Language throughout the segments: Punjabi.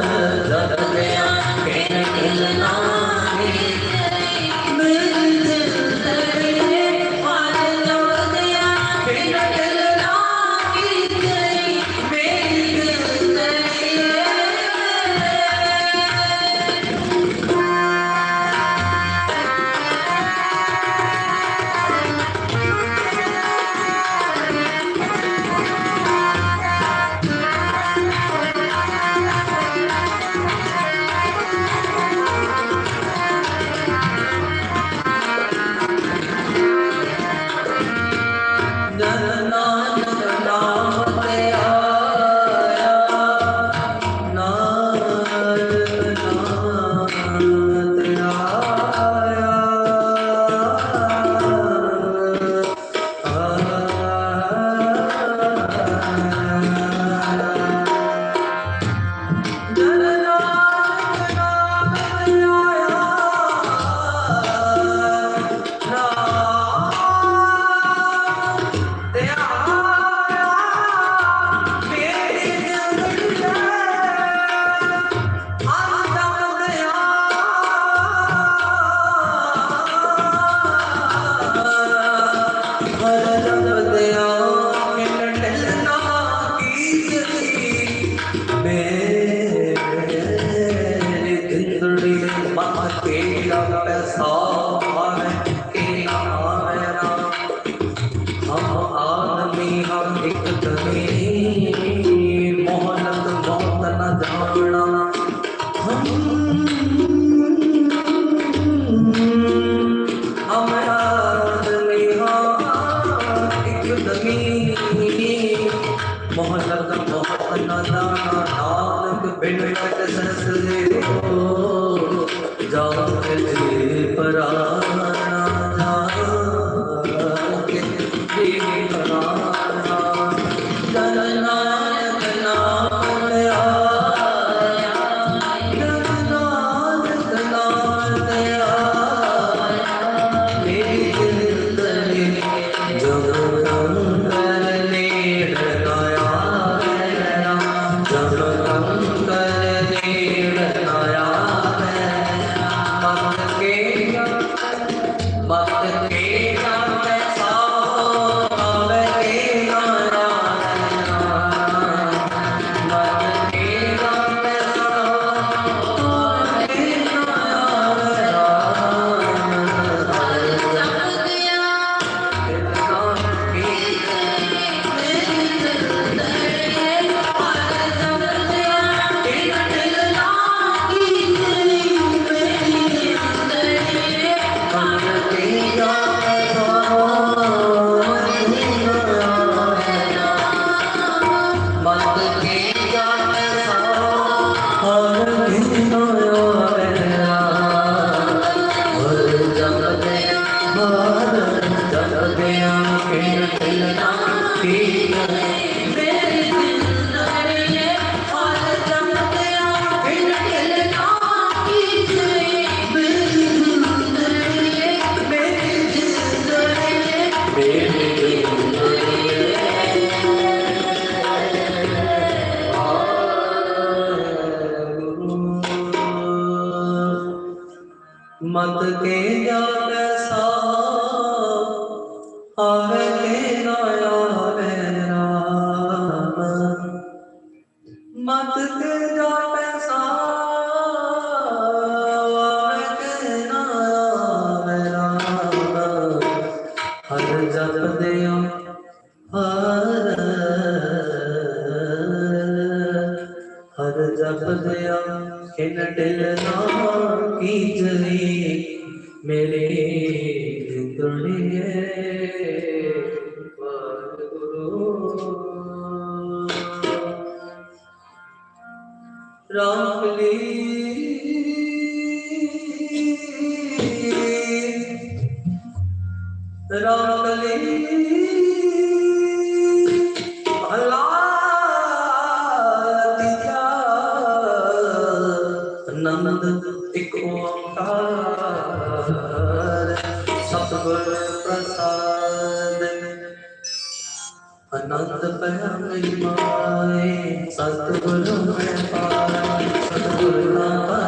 Amen. ਮਤ ਕੇ ਜਾਣੈ ਸਾਹ, ਆਵੇ ਕੇ ਨਾ ਆਵੇ ਰਾਮ। ਮਤ ਕੇ ਜਾਣੈ ਸਾਹ, ਆਵੇ ਕੇ ਨਾ ਆਵੇ ਰਾਮ। ਹਰ ਜਪਦੇ ਹਾਂ ਹਰ ਤਪਦਿਆ ਖਿਨ ਟਿਲ ਨਾ ਕੀਜਰੀ ਮੇਰੇ ਝੁਕਣੀਏ ਵਾਹਿਗੁਰੂ ਰਾਮ ਲਈ ਰਾਮ ਲਈ ਪ੍ਰਸਾਦ ਅਨੰਤ ਪਰਮ ਨਿਮਾਏ ਸਤਿਗੁਰੂ ਮੈਂ ਪਾਇਆ ਸਤਿਗੁਰੂ ਨਾਮ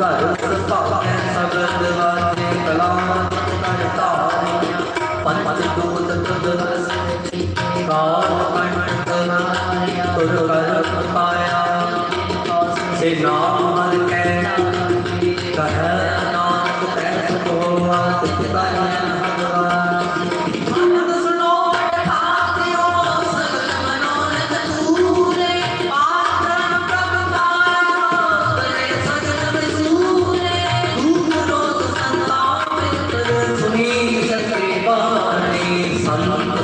ਘਰ ਭਾਵੇਂ ਸਬਦ ਵਾਜੇ ਕਲਾਮ ਕਰਤਾਨੀਆਂ ਪੰਜ ਦੂਤ ਤਦਰਸ ਕਾਲ ਪੰਡਨਾ ਤੁਰ ਕਰ ਪਾਇਆ ਸੇ ਨਾਮ ਹਰ ਕਹਿਣਾ ਕਹੈ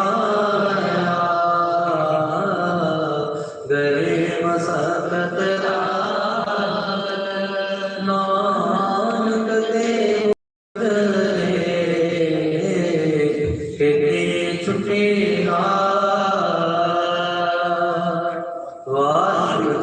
아.